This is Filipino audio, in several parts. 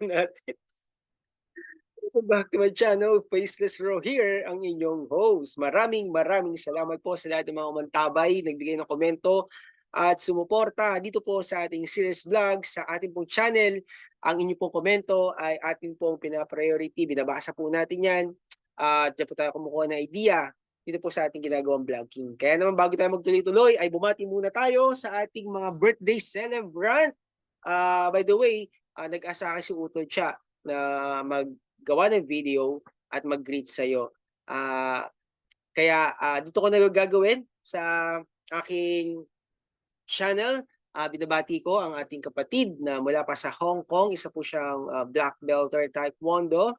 natin. Welcome back to my channel, Faceless Row here, ang inyong host. Maraming maraming salamat po sa lahat ng mga umantabay, nagbigay ng komento at sumuporta dito po sa ating series vlog, sa ating pong channel. Ang inyong pong komento ay ating pong pina-priority, binabasa po natin yan. At uh, po tayo kumukuha ng idea dito po sa ating ginagawang vlogging. Kaya naman bago tayo magtuloy-tuloy ay bumati muna tayo sa ating mga birthday celebrant. Uh, by the way, uh, nag-asa si Utol Cha na maggawa ng video at mag-greet sa'yo. Uh, kaya uh, dito ko na gagawin sa aking channel. Uh, binabati ko ang ating kapatid na mula pa sa Hong Kong. Isa po siyang uh, black belter taekwondo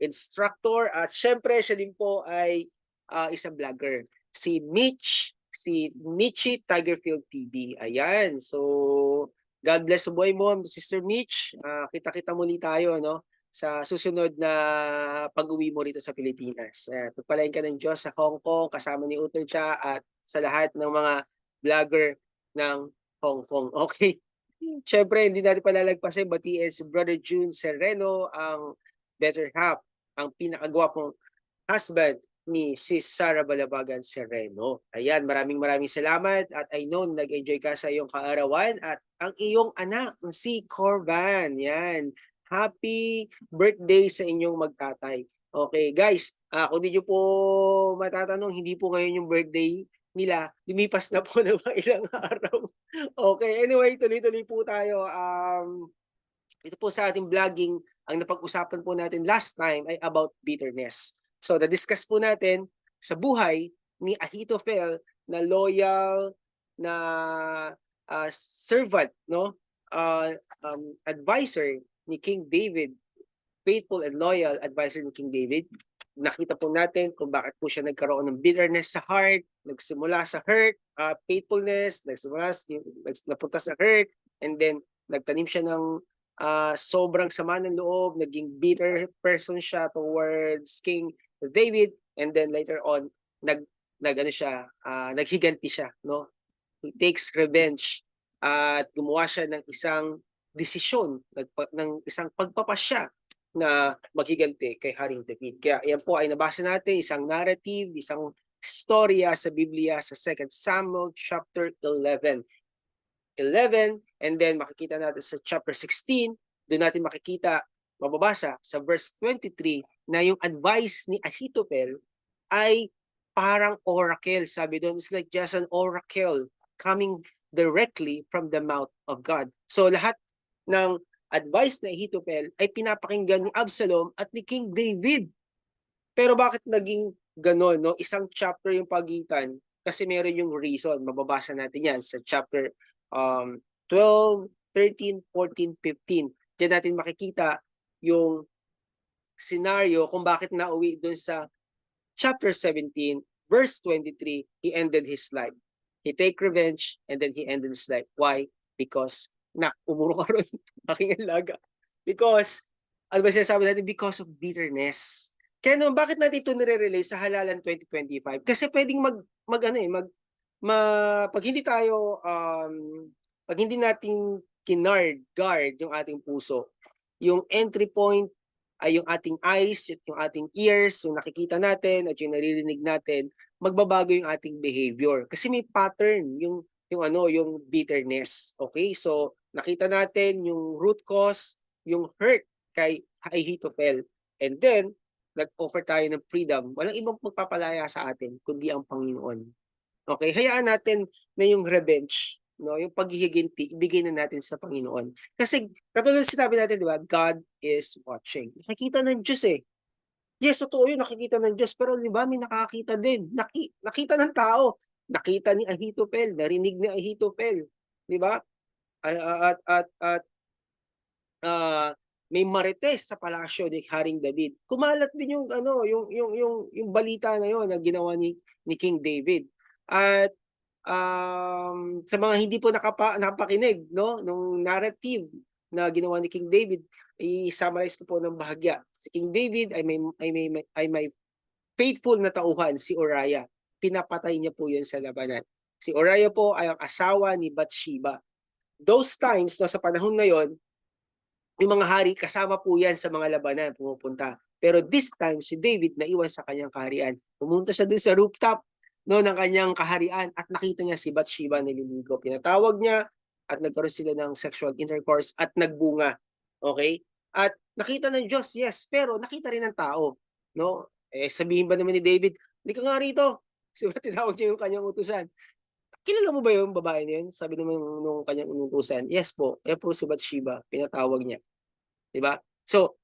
instructor at syempre siya din po ay uh, isang vlogger. Si Mitch, si Michi Tigerfield TV. Ayan. So, God bless the boy mo, Sister Mitch. Uh, kita-kita muli tayo, no? Sa susunod na pag-uwi mo rito sa Pilipinas. Uh, pagpalain ka ng Diyos sa Hong Kong, kasama ni Utol Cha at sa lahat ng mga vlogger ng Hong Kong. Okay. Siyempre, hindi natin palalagpasin batiin si Brother June Sereno, ang better half, ang pinakagwapong husband ni si Sara Balabagan Sereno. Ayan, maraming maraming salamat at I know nag-enjoy ka sa iyong kaarawan at ang iyong anak, si Corban. Yan. Happy birthday sa inyong magtatay. Okay, guys, uh, kung di nyo po matatanong, hindi po ngayon yung birthday nila. Lumipas na po ng ilang araw. okay, anyway, tuloy-tuloy po tayo. Um, ito po sa ating vlogging, ang napag-usapan po natin last time ay about bitterness. So, na-discuss po natin sa buhay ni Ahithophel na loyal na uh, servant, no? Uh, um, advisor ni King David, faithful and loyal advisor ni King David. Nakita po natin kung bakit po siya nagkaroon ng bitterness sa heart, nagsimula sa hurt, uh, faithfulness, nagsimula, napunta sa hurt, and then nagtanim siya ng uh, sobrang sama ng loob, naging bitter person siya towards King David and then later on nag nag ano siya uh, naghiganti siya no he takes revenge at gumawa siya ng isang desisyon ng isang pagpapasya na maghiganti kay Haring David. Kaya yan po ay nabasa natin isang narrative, isang storya sa Biblia sa 2 Samuel chapter 11. 11 and then makikita natin sa chapter 16, doon natin makikita mababasa sa verse 23 na yung advice ni Ahithophel ay parang oracle. Sabi doon, it's like just an oracle coming directly from the mouth of God. So lahat ng advice na Ahithophel ay pinapakinggan ni Absalom at ni King David. Pero bakit naging ganon? No? Isang chapter yung pagitan kasi meron yung reason. Mababasa natin yan sa chapter um, 12, 13, 14, 15. Diyan natin makikita yung scenario kung bakit nauwi doon sa chapter 17, verse 23, he ended his life. He take revenge and then he ended his life. Why? Because, na, umuro ka ron, aking alaga. Because, ano ba sinasabi natin? Because of bitterness. Kaya naman, bakit natin ito nire-relay sa halalan 2025? Kasi pwedeng mag, mag ano eh, mag, ma, pag hindi tayo, um, pag hindi natin kinard, guard yung ating puso, yung entry point ay yung ating eyes, yung ating ears, yung nakikita natin at yung naririnig natin, magbabago yung ating behavior. Kasi may pattern yung yung ano, yung bitterness. Okay? So, nakita natin yung root cause, yung hurt kay Ahithophel. And then, nag-offer tayo ng freedom. Walang ibang magpapalaya sa atin kundi ang Panginoon. Okay? Hayaan natin na yung revenge no, yung paghihiginti, ibigay na natin sa Panginoon. Kasi katulad sinabi natin, di ba, God is watching. Nakikita ng Diyos eh. Yes, totoo yun, nakikita ng Diyos. Pero di ba, may nakakita din. Naki, nakita ng tao. Nakita ni Ahithophel, narinig ni Ahithophel. Di ba? At, at, at uh, may marites sa palasyo ni Haring David. Kumalat din yung ano, yung yung yung yung balita na yon na ginawa ni ni King David. At um, sa mga hindi po nakapa, napakinig no nung narrative na ginawa ni King David, i-summarize ko po ng bahagya. Si King David ay may ay may ay may faithful na tauhan si Uriah. Pinapatay niya po 'yun sa labanan. Si Uriah po ay ang asawa ni Bathsheba. Those times no sa panahon na 'yon, yung mga hari kasama po yan sa mga labanan pumupunta. Pero this time si David naiwan sa kanyang kaharian. Pumunta siya dun sa rooftop no ng kanyang kaharian at nakita niya si Bathsheba nililigo. Pinatawag niya at nagkaroon sila ng sexual intercourse at nagbunga. Okay? At nakita ng Diyos, yes, pero nakita rin ng tao. No? Eh, sabihin ba naman ni David, hindi ka nga rito. So, tinawag niya yung kanyang utusan. Kilala mo ba yung babae na yun? Sabi naman nung, kanyang utusan, yes po, eh po si Bathsheba, pinatawag niya. 'Di ba? So,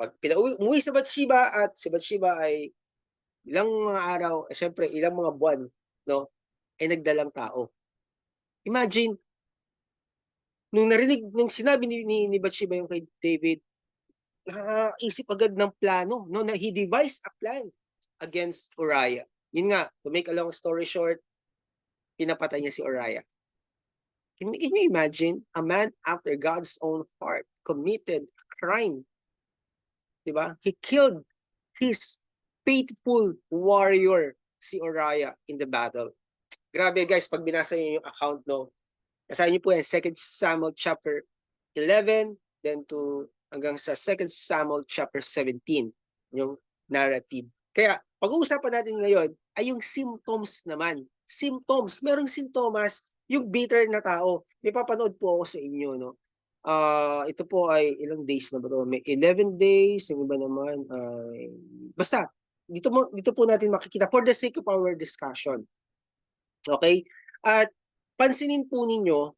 pag pinauwi, sa Bathsheba at si Bathsheba ay ilang mga araw, eh, syempre ilang mga buwan, no? Ay nagdalang tao. Imagine, nung narinig, nung sinabi ni, ni, ni Bathsheba yung kay David, nakakaisip agad ng plano, no? Na he devised a plan against Uriah. Yun nga, to make a long story short, pinapatay niya si Uriah. Can, can you imagine? A man after God's own heart committed a crime. Diba? He killed his faithful warrior, si Uriah, in the battle. Grabe guys, pag binasa niyo yung account, no? Basahin niyo po yan, 2 Samuel chapter 11, then to hanggang sa 2 Samuel chapter 17, yung narrative. Kaya, pag-uusapan natin ngayon ay yung symptoms naman. Symptoms, merong sintomas yung bitter na tao. May papanood po ako sa inyo, no? Ah, ito po ay ilang days na ba 'to? May 11 days, yung iba naman ay basta dito mo dito po natin makikita for the sake of our discussion. Okay? At pansinin po ninyo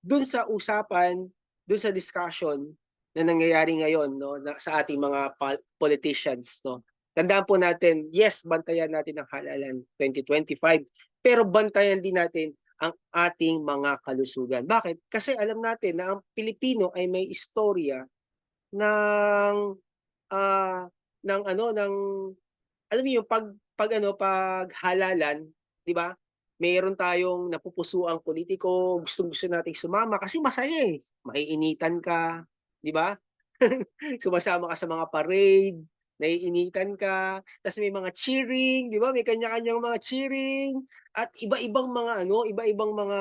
dun sa usapan, dun sa discussion na nangyayari ngayon no na, sa ating mga politicians no. Tandaan po natin, yes, bantayan natin ang halalan 2025, pero bantayan din natin ang ating mga kalusugan. Bakit? Kasi alam natin na ang Pilipino ay may istorya ng uh, ng ano ng alam yung pag pag ano pag halalan, 'di ba? Mayroon tayong napupusuang politiko, gustong-gusto nating sumama kasi masaya eh. Maiinitan ka, 'di ba? Sumasama ka sa mga parade, naiinitan ka, tapos may mga cheering, 'di ba? May kanya-kanyang mga cheering at iba-ibang mga ano, iba-ibang mga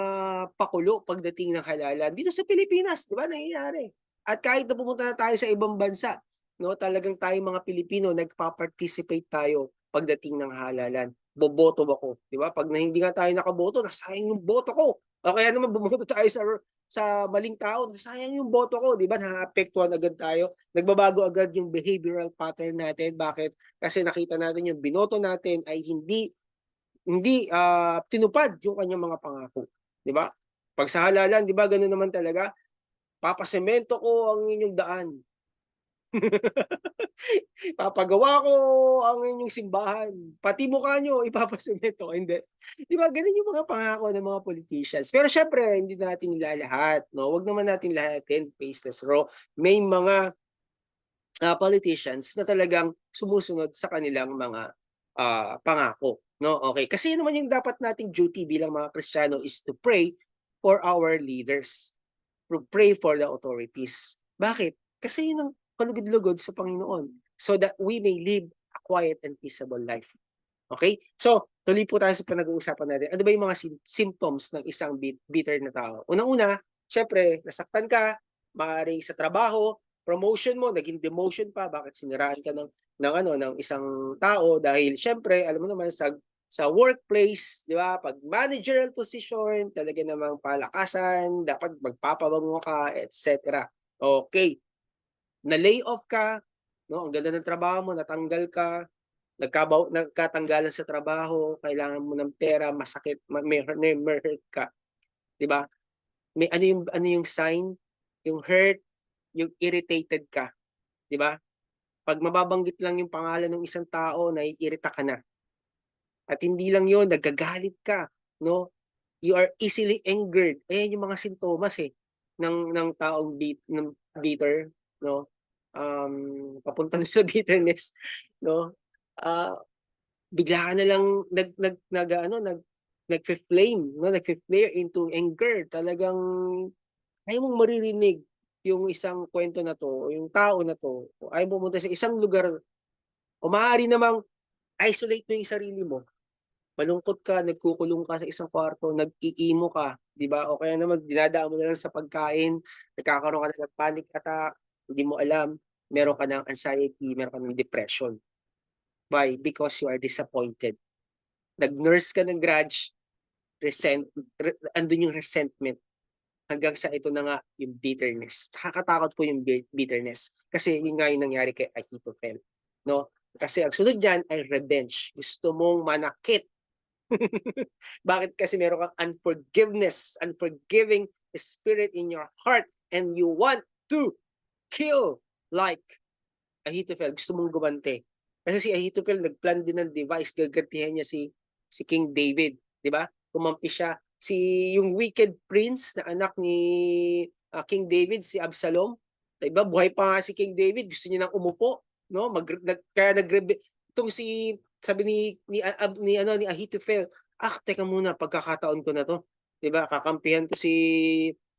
pakulo pagdating ng halalan. Dito sa Pilipinas, 'di ba, nangyayari. At kahit na pumunta na tayo sa ibang bansa, no, talagang tayo mga Pilipino nagpa-participate tayo pagdating ng halalan. Boboto ako, 'di ba? Pag na hindi nga tayo nakaboto, nasayang yung boto ko. O kaya naman bumoto tayo sa sa maling tao, nasayang yung boto ko, 'di ba? Naapektuhan agad tayo. Nagbabago agad yung behavioral pattern natin. Bakit? Kasi nakita natin yung binoto natin ay hindi hindi uh, tinupad yung kanyang mga pangako. Di ba? Pag sa halalan, di ba, ganoon naman talaga, papasemento ko ang inyong daan. Papagawa ko ang inyong simbahan. Pati mukha nyo, ipapasemento. Hindi. Di ba, ganun yung mga pangako ng mga politicians. Pero syempre, hindi natin nilalahat. No? Huwag naman natin lahatin, faceless raw. May mga uh, politicians na talagang sumusunod sa kanilang mga uh, pangako. No, okay. Kasi yun naman yung dapat nating duty bilang mga Kristiyano is to pray for our leaders. Pray for the authorities. Bakit? Kasi yun ang kalugod-lugod sa Panginoon. So that we may live a quiet and peaceable life. Okay? So, tuloy po tayo sa pinag-uusapan natin. Ano ba yung mga symptoms ng isang bitter na tao? Unang-una, syempre, nasaktan ka, maaaring sa trabaho, promotion mo, naging demotion pa, bakit siniraan ka ng ng ano ng isang tao dahil syempre alam mo naman sa sa workplace, 'di ba? Pag managerial position, talaga namang palakasan, dapat magpapabango ka, etc. Okay. Na lay off ka, no? Ang ganda ng trabaho mo, natanggal ka, nagkabaw nagkatanggalan sa trabaho, kailangan mo ng pera, masakit, may, may, may hurt ka. 'Di ba? May ano yung ano yung sign? Yung hurt, yung irritated ka. 'Di ba? Pag mababanggit lang yung pangalan ng isang tao, naiirita ka na. At hindi lang yon nagagalit ka, no? You are easily angered. Ayan yung mga sintomas eh ng ng taong beat ng bitter, no? Um, papunta sa bitterness, no? Uh, bigla ka na lang nag nag, nag ano nag nagfe-flame, no? Nagfe-flare into anger. Talagang ayaw mong maririnig yung isang kwento na to, yung tao na to, ay pumunta sa isang lugar, o maaari namang isolate mo yung sarili mo. malungkot ka, nagkukulong ka sa isang kwarto, nag-iimo ka, 'di ba? O kaya naman dinadaan mo na lang sa pagkain, nagkakaroon ka na ng panic attack, hindi mo alam, meron ka ng anxiety, meron ka ng depression. Why? Because you are disappointed. Nag-nurse ka ng grudge, resent re andun yung resentment, hanggang sa ito na nga yung bitterness. Nakakatakot po yung bi bitterness, kasi yun nga yung nangyari kay Ahithophel, 'no? Kasi ang sunod diyan ay revenge, gusto mong manakit. Bakit? Kasi meron kang unforgiveness, unforgiving spirit in your heart and you want to kill like Ahithophel, gusto mong gumanti. Kasi si Ahithophel nagplan din ng device, gagantihan niya si si King David, 'di ba? Kumampi siya. Si yung wicked prince na anak ni ah, King David, si Absalom, 'di ba? Buhay pa nga si King David, gusto niya nang umupo, no? Mag nag, kaya nagrebe itong si sabi ni ni, ab- ni ano ni Ahithophel, ah teka muna pagkakataon ko na 'to, 'di ba? Kakampihan ko si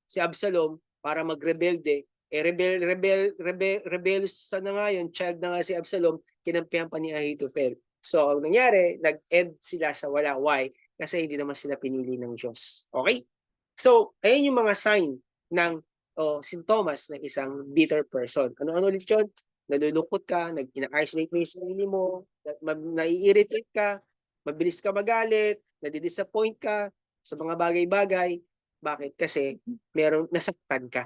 si Absalom para magrebelde. Eh rebel rebel rebel rebellious na nga yun, child na nga si Absalom, kinampihan pa ni Ahithophel. So ang nangyari, nag-end sila sa wala. Why? Kasi hindi naman sila pinili ng Diyos. Okay? So, ayun yung mga sign ng o sintomas ng isang bitter person. Ano-ano ulit yun? Nalulungkot ka, nag ina-isolate mo yung sarili mo, nai-irritate ka, mabilis ka magalit, nadi-disappoint ka sa mga bagay-bagay. Bakit? Kasi meron nasaktan ka.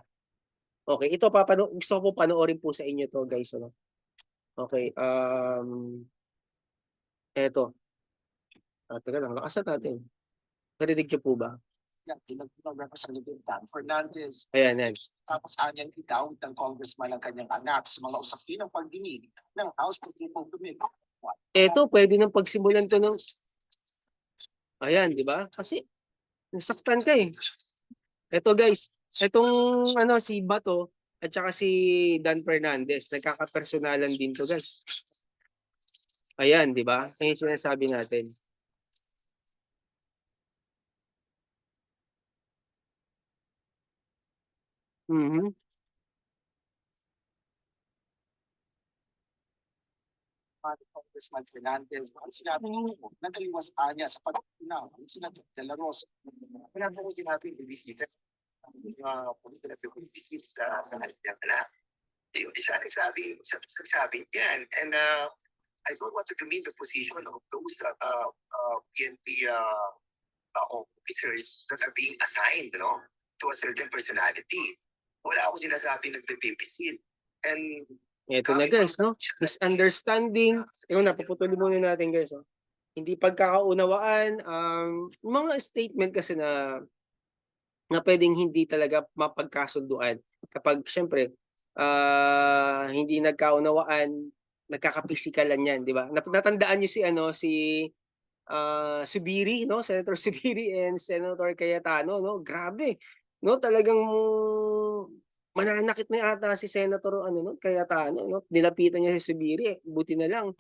Okay, ito papano gusto ko po panoorin po sa inyo to guys ano. Okay, um eto. Ah, teka lang, lakasan natin. Narinig niyo po ba? Representative Dan Fernandez. Ayan, yan. Tapos anyang itaw ng congressman ang kanyang anak sa mga usapin ng pagdinig ng House People Committee. Eto, pwede nang pagsimulan to ng Ayan, di ba? Kasi nasaktan ka eh. Eto guys, etong ano si Bato at saka si Dan Fernandez, nagkakapersonalan din to guys. Ayan, di ba? Yung sinasabi natin. Mhm. Ni Congressman Fernandez, ang sinabi niyo, nagkaliwas niya sa pag-unaw, ang sinabi de la Rosa. Ko sinabi, bibisita. Politika na bibisita sa kanyang anak. Yung isa nagsabi, sabi niyan, and uh, I don't want to demean the position of those uh, uh, uh, PNP uh, uh, officers that are being assigned, no, to a certain personality. Wala ako sinasabi nagbe-babysit. And Eto na guys, no? Misunderstanding. Ikaw na, paputulin muna natin guys. Oh. Hindi pagkakaunawaan. Um, mga statement kasi na na pwedeng hindi talaga mapagkasunduan. Kapag syempre, ah hindi nagkaunawaan, nagkakapisikalan yan, di ba? Nat- Natandaan niyo si ano si ah Subiri, no? Senator Subiri and Senator Cayetano, no? Grabe. No, talagang mananakit na ata si Senator ano no, Cayetano, no? Nilapitan niya si Subiri, eh. buti na lang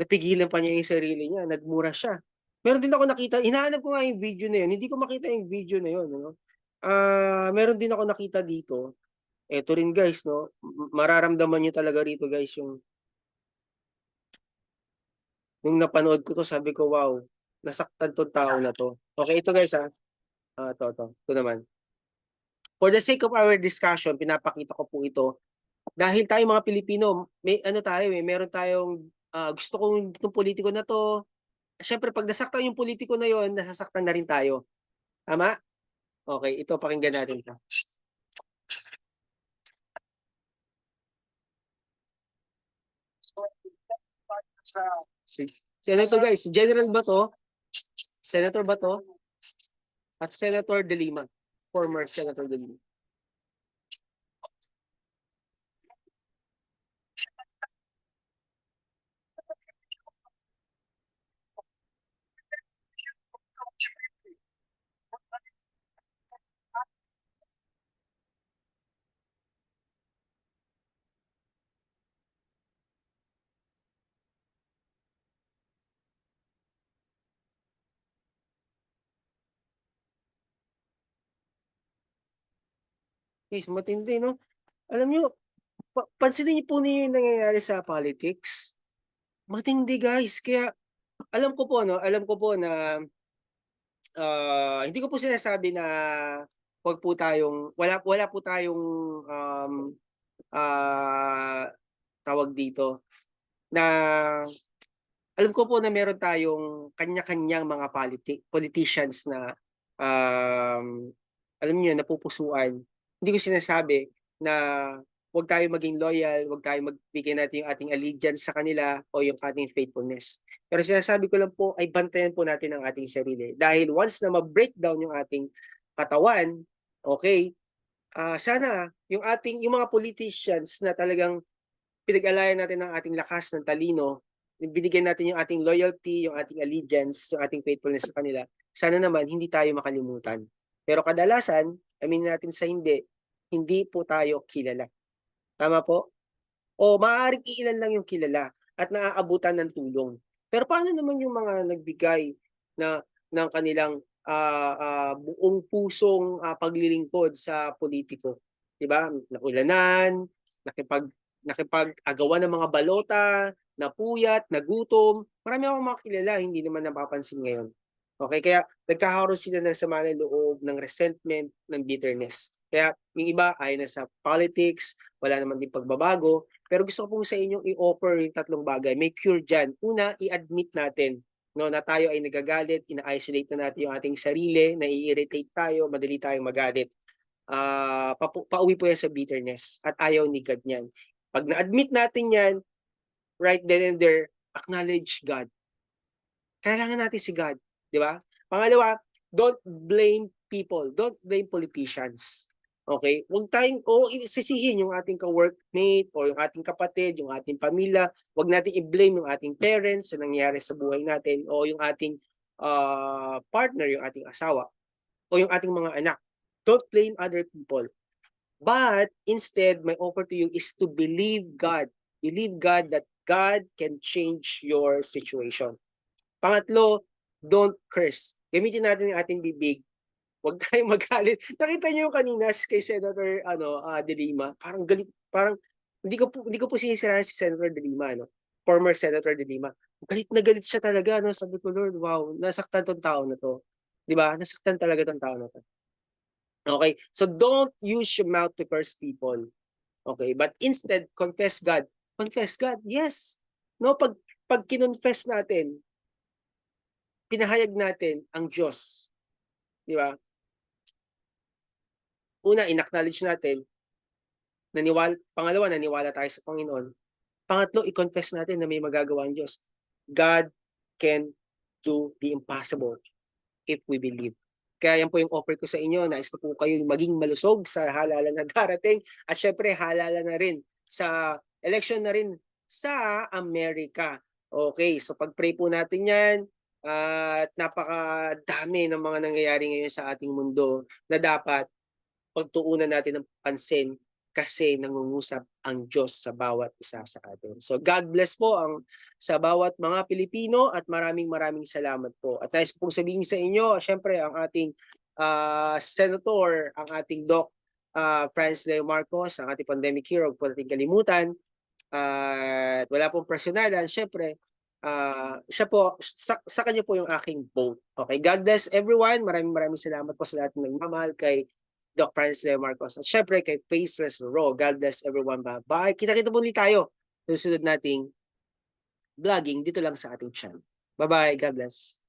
napigilan pa niya yung sarili niya, nagmura siya. Meron din ako nakita, hinahanap ko nga yung video na yun, hindi ko makita yung video na yun, ano? Ah, meron din ako nakita dito. Eto rin guys, no? Mararamdaman niyo talaga rito guys yung nung napanood ko to, sabi ko, wow, nasaktan tong tao na to. Okay, ito guys ha. Ah, to, to. Ito naman. For the sake of our discussion, pinapakita ko po ito. Dahil tayo mga Pilipino, may ano tayo eh, meron tayong ah, gusto kong itong politiko na to. Siyempre, pag nasaktan yung politiko na yon, nasasaktan na rin tayo. Tama? Okay, ito pakinggan natin to. sa Si, to guys? General Bato, Senator Bato, at Senator De Lima. Former Senator De Lima. Guys, matindi, no? Alam nyo, pa- pansinin niyo po ninyo yung nangyayari sa politics. Matindi, guys. Kaya, alam ko po 'no, alam ko po na, ah, hindi ko po sinasabi na 'wag po tayong wala wala po tayong, um, ah, tawag dito, na alam ko po na meron tayong kanya-kanyang mga politi politicians na, um, alam niyo napupusuan. Hindi ko sinasabi na 'wag tayong maging loyal, 'wag tayong magbigay natin yung ating allegiance sa kanila o yung ating faithfulness. Pero sinasabi ko lang po ay bantayan po natin ang ating sarili. Dahil once na ma-breakdown yung ating katawan, okey, ah, sana yung ating yung mga politicians na talagang pinag-alayan natin ng ating lakas, ng talino, binigyan natin yung ating loyalty, yung ating allegiance, yung ating faithfulness sa kanila, sana naman hindi tayo makalimutan. Pero kadalasan, aminin natin sa hindi, hindi po tayo kilala. Tama po? O maaaring iilan lang yung kilala at naaabutan ng tulong. Pero paano naman yung mga nagbigay na ng kanilang, ah, ah, buong pusong, ah, paglilingkod sa politiko, 'di ba? Naulanan, nakipag nakipag-agawan ng mga balota, napuyat, nagutom, marami akong mga kilala hindi naman napapansin ngayon. Okey, kaya nagkakaroon sila ng sama ng loob, ng resentment, ng bitterness. Kaya yung iba ayaw na sa politics, wala naman din pagbabago, pero gusto ko po sa inyong i-offer yung tatlong bagay, may cure diyan. Una, i-admit natin 'no, na tayo ay nagagalit, ina-isolate na natin yung ating sarili, nai-irritate tayo, madali tayong magalit. Ah, papu pauwi po yan sa bitterness at ayaw ni God niyan. 'Pag na-admit natin yan, right then and there, acknowledge God. Kailangan natin si God, 'di ba? Pangalawa, don't blame people, don't blame politicians. Okey? Huwag tayong o sisihin yung ating ka-workmate o yung ating kapatid, yung ating pamilya, huwag nating i-blame yung ating parents sa nangyari sa buhay natin o yung ating, ah, partner, yung ating asawa o yung ating mga anak. Don't blame other people. But instead, my offer to you is to believe God. Believe God that God can change your situation. Pangatlo, don't curse. Gamitin natin yung ating bibig. Huwag tayong magalit. Nakita niyo yung kanina kay Senator ano, ah, De Lima, parang galit, parang hindi ko po hindi ko po sinisiraan si Senator De Lima ano, former Senator De Lima. Galit na galit siya talaga 'no, sabi ko, "Lord, wow, nasaktan 'tong tao na 'to." 'Di ba? Nasaktan talaga 'tong tao na 'to. Okey, so don't use your mouth to curse people. Okay, but instead confess God. Confess God, yes. No, 'pag 'pag kinonfess natin, pinahayag natin ang Diyos, 'di ba? Una, in-acknowledge natin, naniwala pangalawa, naniwala tayo sa Panginoon. Pangatlo, i-confess natin na may magagawa ang Diyos. God can do the impossible if we believe. Kaya yan po yung offer ko sa inyo. Nais ko po kayong maging malusog sa halalan na darating at syempre halalan na rin sa election na rin sa Amerika. Okay, so pag-pray po natin yan at napakadami ng mga nangyayari ngayon sa ating mundo na dapat pagtuunan natin ng pansin kasi nangungusap ang Diyos sa bawat isa sa atin. So God bless po ang sa bawat mga Pilipino at maraming maraming salamat po. At nais pong sabihin sa inyo, syempre ang ating ah, senator, ang ating Doc ah, Franz Leo Marcos, ang ating pandemic hero, huwag po natin kalimutan. At wala pong personalan, syempre, ah, siya po, sa, sa kanya po yung aking vote. Okay, God bless everyone. Maraming maraming salamat po sa lahat ng nagmamahal kay Doc Francis Leo Marcos. At syempre kay Faceless Raw. God bless everyone. Bye-bye. Kita-kita muli tayo sa susunod nating vlogging dito lang sa ating channel. Bye-bye. God bless.